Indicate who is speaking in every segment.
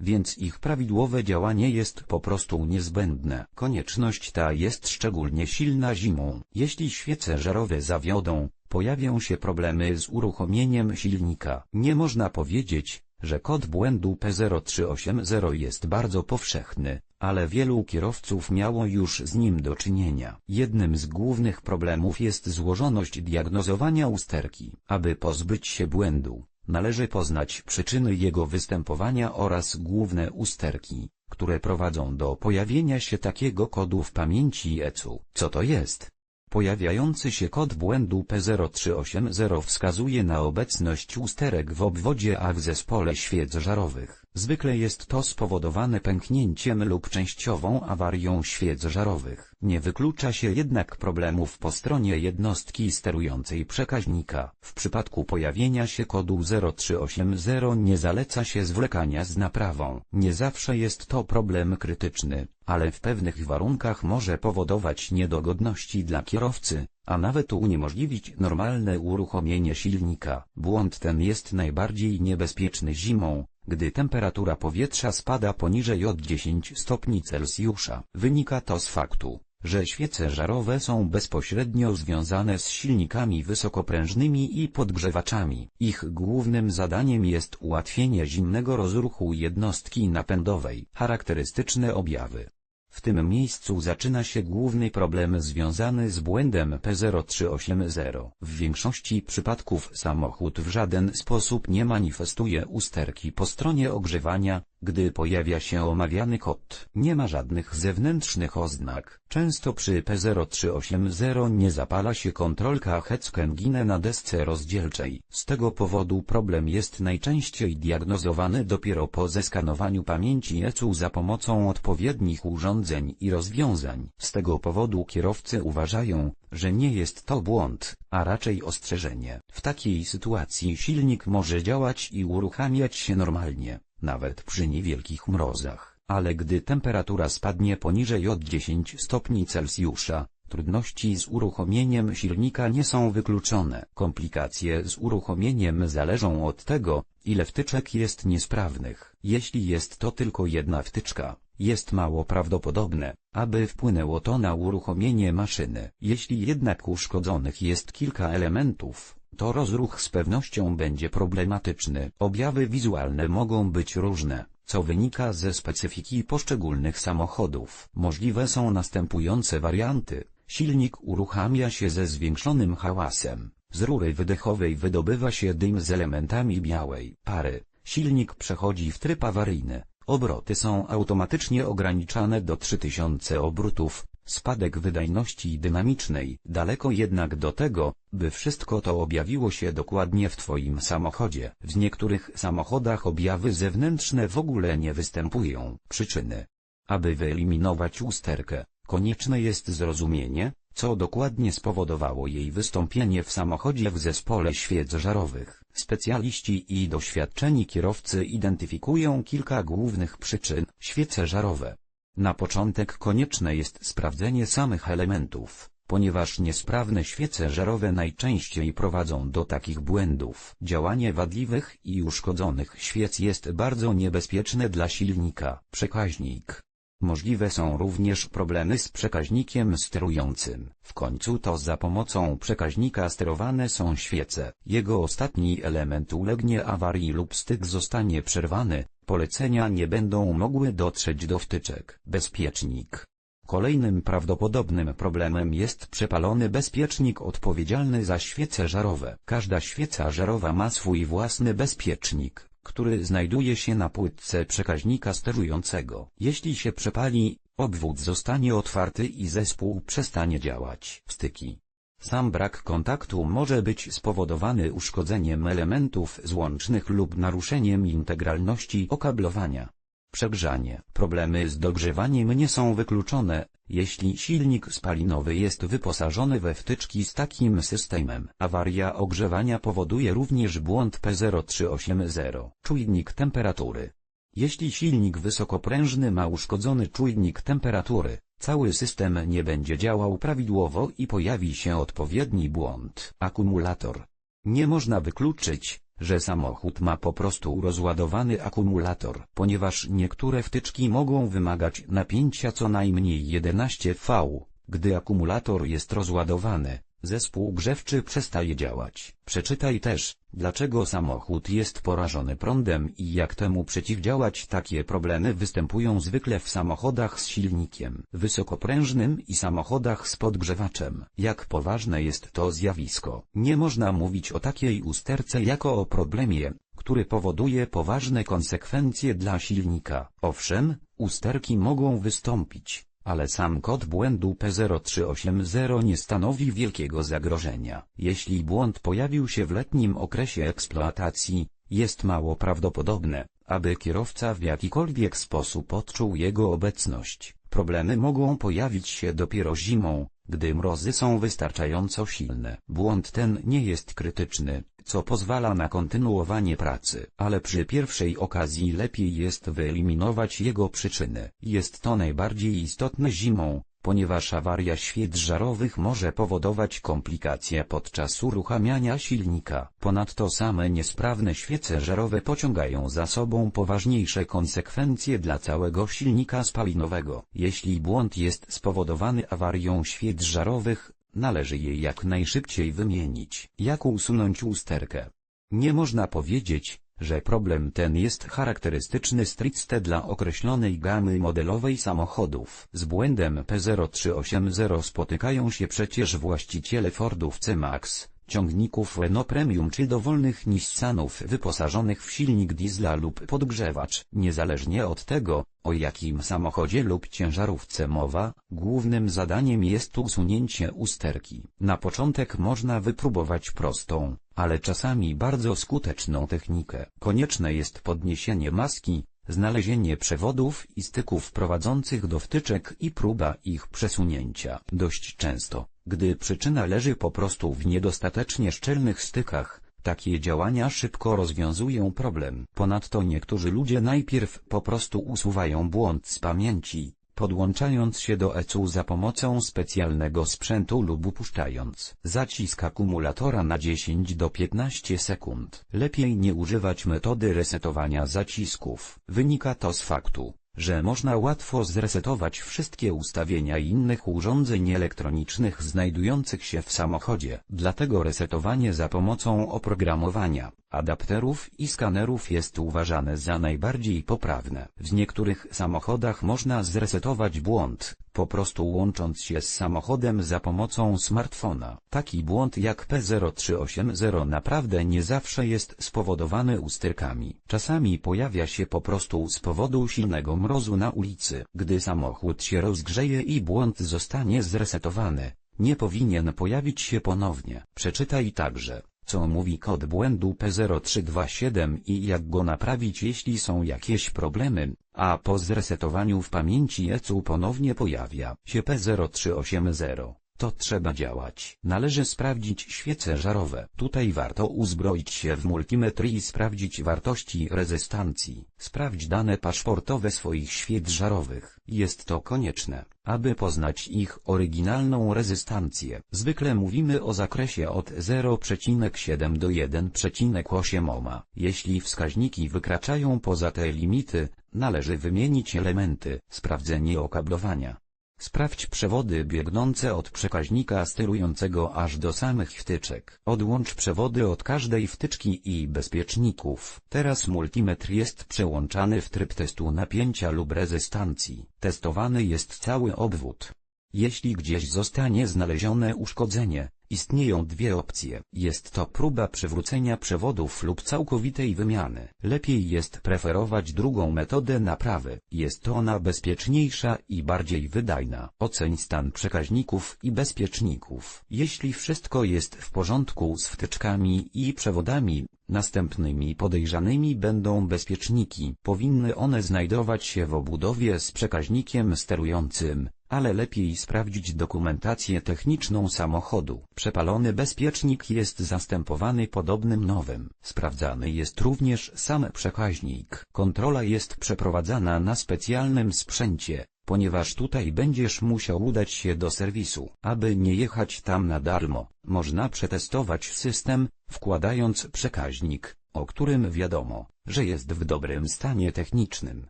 Speaker 1: więc ich prawidłowe działanie jest po prostu niezbędne. Konieczność ta jest szczególnie silna zimą. Jeśli świece żarowe zawiodą, pojawią się problemy z uruchomieniem silnika. Nie można powiedzieć, że kod błędu P0380 jest bardzo powszechny, ale wielu kierowców miało już z nim do czynienia. Jednym z głównych problemów jest złożoność diagnozowania usterki. Aby pozbyć się błędu, należy poznać przyczyny jego występowania oraz główne usterki, które prowadzą do pojawienia się takiego kodu w pamięci ECU. Co to jest? Pojawiający się kod błędu P0380 wskazuje na obecność usterek w obwodzie A w zespole świec żarowych. Zwykle jest to spowodowane pęknięciem lub częściową awarią świec żarowych. Nie wyklucza się jednak problemów po stronie jednostki sterującej przekaźnika. W przypadku pojawienia się kodu 0380 nie zaleca się zwlekania z naprawą. Nie zawsze jest to problem krytyczny, ale w pewnych warunkach może powodować niedogodności dla kierowcy, a nawet uniemożliwić normalne uruchomienie silnika. Błąd ten jest najbardziej niebezpieczny zimą, gdy temperatura powietrza spada poniżej od 10 stopni Celsjusza. Wynika to z faktu, że świece żarowe są bezpośrednio związane z silnikami wysokoprężnymi i podgrzewaczami. Ich głównym zadaniem jest ułatwienie zimnego rozruchu jednostki napędowej. Charakterystyczne objawy. W tym miejscu zaczyna się główny problem związany z błędem P0380. W większości przypadków samochód w żaden sposób nie manifestuje usterki po stronie ogrzewania, gdy pojawia się omawiany kod. Nie ma żadnych zewnętrznych oznak. Często przy P0380 nie zapala się kontrolka Hetzkengine na desce rozdzielczej. Z tego powodu problem jest najczęściej diagnozowany dopiero po zeskanowaniu pamięci ECU za pomocą odpowiednich urządzeń i rozwiązań. Z tego powodu kierowcy uważają, że nie jest to błąd, a raczej ostrzeżenie. W takiej sytuacji silnik może działać i uruchamiać się normalnie, nawet przy niewielkich mrozach, ale gdy temperatura spadnie poniżej od 10 stopni Celsjusza, trudności z uruchomieniem silnika nie są wykluczone. Komplikacje z uruchomieniem zależą od tego, ile wtyczek jest niesprawnych. Jeśli jest to tylko jedna wtyczka, jest mało prawdopodobne, aby wpłynęło to na uruchomienie maszyny. Jeśli jednak uszkodzonych jest kilka elementów, to rozruch z pewnością będzie problematyczny. Objawy wizualne mogą być różne, co wynika ze specyfiki poszczególnych samochodów. Możliwe są następujące warianty. Silnik uruchamia się ze zwiększonym hałasem. Z rury wydechowej wydobywa się dym z elementami białej pary. Silnik przechodzi w tryb awaryjny. Obroty są automatycznie ograniczane do 3000 obrotów, spadek wydajności dynamicznej. Daleko jednak do tego, by wszystko to objawiło się dokładnie w Twoim samochodzie. W niektórych samochodach objawy zewnętrzne w ogóle nie występują. Przyczyny. Aby wyeliminować usterkę, konieczne jest zrozumienie, co dokładnie spowodowało jej wystąpienie w samochodzie w zespole świec żarowych. Specjaliści i doświadczeni kierowcy identyfikują kilka głównych przyczyn. Świece żarowe. Na początek konieczne jest sprawdzenie samych elementów, ponieważ niesprawne świece żarowe najczęściej prowadzą do takich błędów. Działanie wadliwych i uszkodzonych świec jest bardzo niebezpieczne dla silnika. Przekaźnik. Możliwe są również problemy z przekaźnikiem sterującym. W końcu to za pomocą przekaźnika sterowane są świece. Jego ostatni element ulegnie awarii lub styk zostanie przerwany, polecenia nie będą mogły dotrzeć do wtyczek. Bezpiecznik. Kolejnym prawdopodobnym problemem jest przepalony bezpiecznik odpowiedzialny za świece żarowe. Każda świeca żarowa ma swój własny bezpiecznik który znajduje się na płytce przekaźnika sterującego. Jeśli się przepali, obwód zostanie otwarty i zespół przestanie działać. Styki. Sam brak kontaktu może być spowodowany uszkodzeniem elementów złącznych lub naruszeniem integralności okablowania. Przegrzanie. Problemy z dogrzewaniem nie są wykluczone, jeśli silnik spalinowy jest wyposażony we wtyczki z takim systemem. Awaria ogrzewania powoduje również błąd P0380. Czujnik temperatury. Jeśli silnik wysokoprężny ma uszkodzony czujnik temperatury, cały system nie będzie działał prawidłowo i pojawi się odpowiedni błąd. Akumulator. Nie można wykluczyć, że samochód ma po prostu rozładowany akumulator, ponieważ niektóre wtyczki mogą wymagać napięcia co najmniej 11 V. Gdy akumulator jest rozładowany, zespół grzewczy przestaje działać. Przeczytaj też, dlaczego samochód jest porażony prądem i jak temu przeciwdziałać. Takie problemy występują zwykle w samochodach z silnikiem wysokoprężnym i samochodach z podgrzewaczem. Jak poważne jest to zjawisko? Nie można mówić o takiej usterce jako o problemie, który powoduje poważne konsekwencje dla silnika. Owszem, usterki mogą wystąpić, ale sam kod błędu P0380 nie stanowi wielkiego zagrożenia. Jeśli błąd pojawił się w letnim okresie eksploatacji, jest mało prawdopodobne, aby kierowca w jakikolwiek sposób odczuł jego obecność. Problemy mogą pojawić się dopiero zimą, gdy mrozy są wystarczająco silne. Błąd ten nie jest krytyczny, co pozwala na kontynuowanie pracy, ale przy pierwszej okazji lepiej jest wyeliminować jego przyczyny. Jest to najbardziej istotne zimą, ponieważ awaria świec żarowych może powodować komplikacje podczas uruchamiania silnika. Ponadto same niesprawne świece żarowe pociągają za sobą poważniejsze konsekwencje dla całego silnika spalinowego. Jeśli błąd jest spowodowany awarią świec żarowych, należy je jak najszybciej wymienić. Jak usunąć usterkę? Nie można powiedzieć, że problem ten jest charakterystyczny stricte dla określonej gamy modelowej samochodów. Z błędem P0380 spotykają się przecież właściciele Fordów C-Max, ciągników Renault Premium czy dowolnych Nissanów wyposażonych w silnik diesla lub podgrzewacz. Niezależnie od tego, o jakim samochodzie lub ciężarówce mowa, głównym zadaniem jest usunięcie usterki. Na początek można wypróbować prostą, ale czasami bardzo skuteczną technikę. Konieczne jest podniesienie maski, znalezienie przewodów i styków prowadzących do wtyczek i próba ich przesunięcia. Dość często, gdy przyczyna leży po prostu w niedostatecznie szczelnych stykach, takie działania szybko rozwiązują problem. Ponadto niektórzy ludzie najpierw po prostu usuwają błąd z pamięci, podłączając się do ECU za pomocą specjalnego sprzętu lub upuszczając zacisk akumulatora na 10 do 15 sekund. Lepiej nie używać metody resetowania zacisków. Wynika to z faktu, że można łatwo zresetować wszystkie ustawienia innych urządzeń elektronicznych znajdujących się w samochodzie. Dlatego resetowanie za pomocą oprogramowania, adapterów i skanerów jest uważane za najbardziej poprawne. W niektórych samochodach można zresetować błąd, po prostu łącząc się z samochodem za pomocą smartfona. Taki błąd jak P0380 naprawdę nie zawsze jest spowodowany usterkami. Czasami pojawia się po prostu z powodu silnego mrozu na ulicy. Gdy samochód się rozgrzeje i błąd zostanie zresetowany, nie powinien pojawić się ponownie. Przeczytaj także, co mówi kod błędu P0327 i jak go naprawić jeśli są jakieś problemy, a po zresetowaniu w pamięci ECU ponownie pojawia się P0380 to trzeba działać. Należy sprawdzić świece żarowe. Tutaj warto uzbroić się w multimetr i sprawdzić wartości rezystancji. Sprawdź dane paszportowe swoich świec żarowych. Jest to konieczne, aby poznać ich oryginalną rezystancję. Zwykle mówimy o zakresie od 0,7 do 1,8 ohma. Jeśli wskaźniki wykraczają poza te limity, należy wymienić elementy. Sprawdzenie okablowania. Sprawdź przewody biegnące od przekaźnika sterującego aż do samych wtyczek. Odłącz przewody od każdej wtyczki i bezpieczników. Teraz multimetr jest przełączany w tryb testu napięcia lub rezystancji. Testowany jest cały obwód. Jeśli gdzieś zostanie znalezione uszkodzenie, istnieją dwie opcje. Jest to próba przywrócenia przewodów lub całkowitej wymiany. Lepiej jest preferować drugą metodę naprawy. Jest ona bezpieczniejsza i bardziej wydajna. Oceń stan przekaźników i bezpieczników. Jeśli wszystko jest w porządku z wtyczkami i przewodami, Następnymi podejrzanymi będą bezpieczniki. Powinny one znajdować się w obudowie z przekaźnikiem sterującym, ale lepiej sprawdzić dokumentację techniczną samochodu. Przepalony bezpiecznik jest zastępowany podobnym nowym. Sprawdzany jest również sam przekaźnik. Kontrola jest przeprowadzana na specjalnym sprzęcie, ponieważ tutaj będziesz musiał udać się do serwisu. Aby nie jechać tam na darmo, można przetestować system, wkładając przekaźnik, o którym wiadomo, że jest w dobrym stanie technicznym.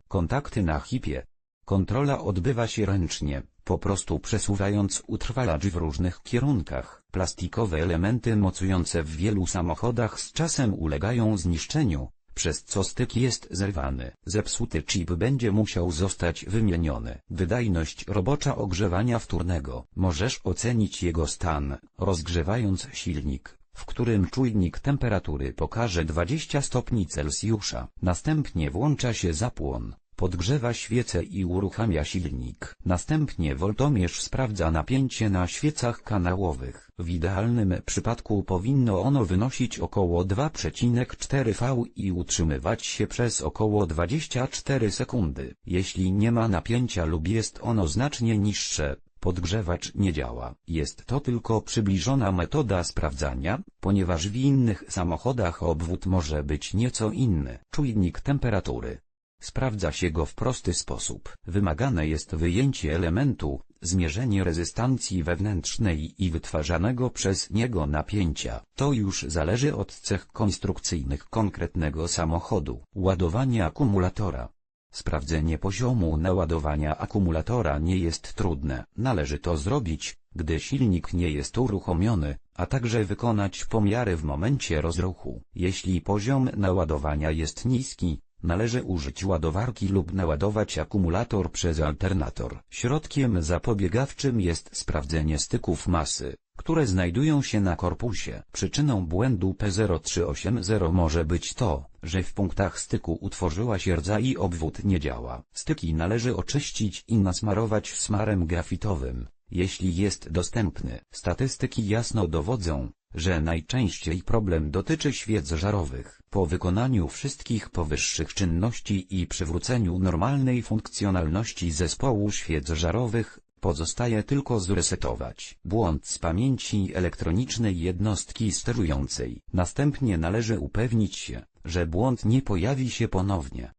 Speaker 1: Kontakty na hipie. Kontrola odbywa się ręcznie, po prostu przesuwając utrwalacz w różnych kierunkach. Plastikowe elementy mocujące w wielu samochodach z czasem ulegają zniszczeniu, przez co styk jest zerwany. Zepsuty chip będzie musiał zostać wymieniony. Wydajność robocza ogrzewania wtórnego. Możesz ocenić jego stan, rozgrzewając silnik, w którym czujnik temperatury pokaże 20 stopni Celsjusza. Następnie włącza się zapłon, podgrzewa świecę i uruchamia silnik. Następnie woltomierz sprawdza napięcie na świecach kanałowych. W idealnym przypadku powinno ono wynosić około 2,4 V i utrzymywać się przez około 24 sekundy. Jeśli nie ma napięcia lub jest ono znacznie niższe, podgrzewacz nie działa. Jest to tylko przybliżona metoda sprawdzania, ponieważ w innych samochodach obwód może być nieco inny. Czujnik temperatury. Sprawdza się go w prosty sposób. Wymagane jest wyjęcie elementu, zmierzenie rezystancji wewnętrznej i wytwarzanego przez niego napięcia. To już zależy od cech konstrukcyjnych konkretnego samochodu. Ładowanie akumulatora. Sprawdzenie poziomu naładowania akumulatora nie jest trudne. Należy to zrobić, gdy silnik nie jest uruchomiony, a także wykonać pomiary w momencie rozruchu. Jeśli poziom naładowania jest niski, Należy użyć ładowarki lub naładować akumulator przez alternator. Środkiem zapobiegawczym jest sprawdzenie styków masy, które znajdują się na korpusie. Przyczyną błędu P0380 może być to, że w punktach styku utworzyła się rdza i obwód nie działa. Styki należy oczyścić i nasmarować smarem grafitowym, jeśli jest dostępny. Statystyki jasno dowodzą, że najczęściej problem dotyczy świec żarowych. Po wykonaniu wszystkich powyższych czynności i przywróceniu normalnej funkcjonalności zespołu świec żarowych, pozostaje tylko zresetować błąd z pamięci elektronicznej jednostki sterującej. Następnie należy upewnić się, że błąd nie pojawi się ponownie.